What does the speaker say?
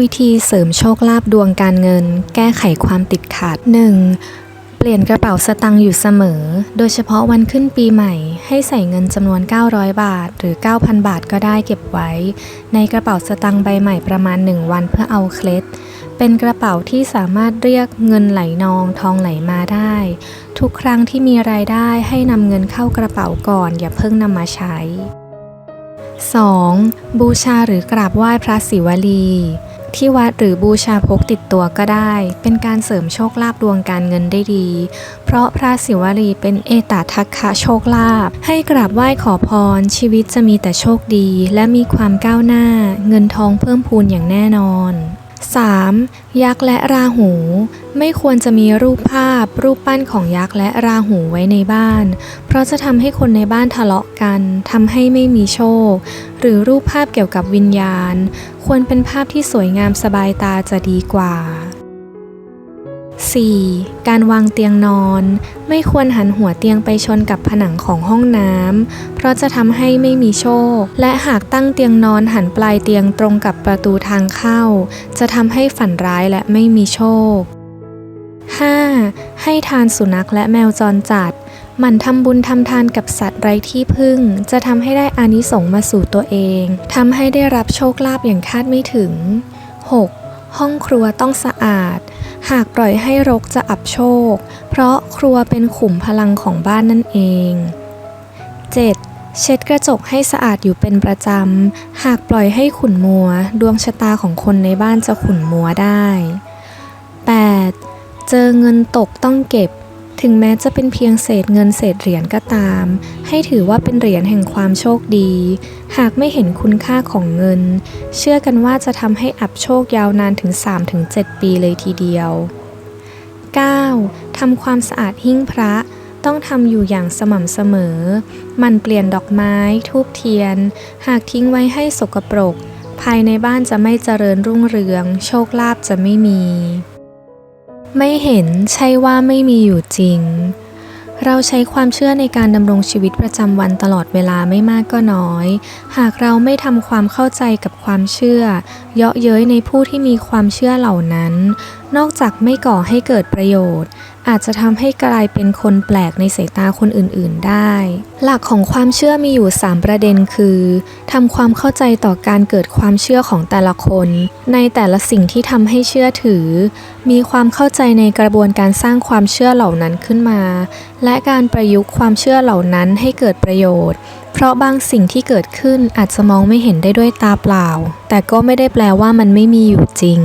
วิธีเสริมโชคลาภดวงการเงิน แก้ไขความติดขัด 1. เปลี่ยนกระเป๋าสตังค์อยู่เสมอ โดยเฉพาะวันขึ้นปีใหม่ ให้ใส่เงินจำนวน 900 บาท หรือ 9,000 บาทก็ได้เก็บไว้ ในกระเป๋าสตังค์ใบใหม่ประมาณ 1 วันเพื่อเอาเคล็ดเป็นกระเป๋าที่สามารถเรียกเงินไหลนองทองไหลมาได้ ทุกครั้งที่มีรายได้ให้นำเงินเข้ากระเป๋าก่อน อย่าเพิ่งนำมาใช้ 2. บูชาหรือกราบไหว้พระศิวลี ที่วัดหรือบูชาพกติดตัวก็ได้ เป็นการเสริมโชคลาภดวงการเงินได้ดี เพราะพระศิวลีเป็นเอตทัคคะโชคลาภให้กราบไหว้ขอพร ชีวิตจะมีแต่โชคดี และมีความก้าวหน้า เงินทองเพิ่มพูนอย่างแน่นอน 3. ยักษ์และราหู ไม่ควรจะมีรูปภาพ รูปปั้นของยักษ์และราหูไว้ในบ้าน เพราะจะทำให้คนในบ้านทะเลาะกันทำให้ไม่มีโชค หรือรูปภาพเกี่ยวกับวิญญาณ ควรเป็นภาพที่สวยงามสบายตาจะดีกว่า 4. การวางเตียงนอน ไม่ควรหันหัวเตียงไปชนกับผนังของห้องน้ำ เพราะจะทำให้ไม่มีโชค และหากตั้งเตียงนอนหันปลายเตียงตรงกับประตูทางเข้า จะทำให้ฝันร้ายและไม่มีโชค 5. ให้ทานสุนัขและแมวจรจัดหมั่นทำบุญทำทานกับสัตว์ไร้ที่พึ่ง จะทำให้ได้อานิสงส์มาสู่ตัวเองทำให้ได้รับโชคลาภอย่างคาดไม่ถึง 6. ห้องครัวต้องสะอาด หากปล่อยให้รกจะอับโชค เพราะครัวเป็นขุมพลังของบ้านนั่นเอง 7. เช็ดกระจกให้สะอาดอยู่เป็นประจำ หากปล่อยให้ขุ่นมัว ดวงชะตาของคนในบ้านจะขุ่นมัวได้ 8. เจอเงินตกต้องเก็บ ถึงแม้จะเป็นเพียงเศษเงินเศษเหรียญก็ตาม ให้ถือว่าเป็นเหรียญแห่งความโชคดี หากไม่เห็นคุณค่าของเงิน เชื่อกันว่าจะทำให้อับโชคยาวนานถึง 3-7 ปีเลยทีเดียว 9. ทำความสะอาดหิ้งพระต้องทำอยู่อย่างสม่ำเสมอ มันเปลี่ยนดอกไม้ ทูบเทียน หากทิ้งไว้ให้สกปรก ภายในบ้านจะไม่เจริญรุ่งเรือง โชคลาภจะไม่มี ไม่เห็นใช่ว่าไม่มีอยู่จริง เราใช้ความเชื่อในการดำรงชีวิตประจำวันตลอดเวลาไม่มากก็น้อย หากเราไม่ทำความเข้าใจกับความเชื่อ เยาะเย้ยในผู้ที่มีความเชื่อเหล่านั้น นอกจากไม่ก่อให้เกิดประโยชน์ อาจจะทำให้กลายเป็นคนแปลกในสายตาคนอื่นๆได้ หลักของความเชื่อมีอยู่ 3 ประเด็นคือทำความเข้าใจต่อการเกิดความเชื่อของแต่ละคน ในแต่ละสิ่งที่ทำให้เชื่อถือ มีความเข้าใจในกระบวนการสร้างความเชื่อเหล่านั้นขึ้นมา และการประยุกต์ความเชื่อเหล่านั้นให้เกิดประโยชน์เพราะบางสิ่งที่เกิดขึ้นอาจจะมองไม่เห็นได้ด้วยตาเปล่า แต่ก็ไม่ได้แปลว่ามันไม่มีอยู่จริง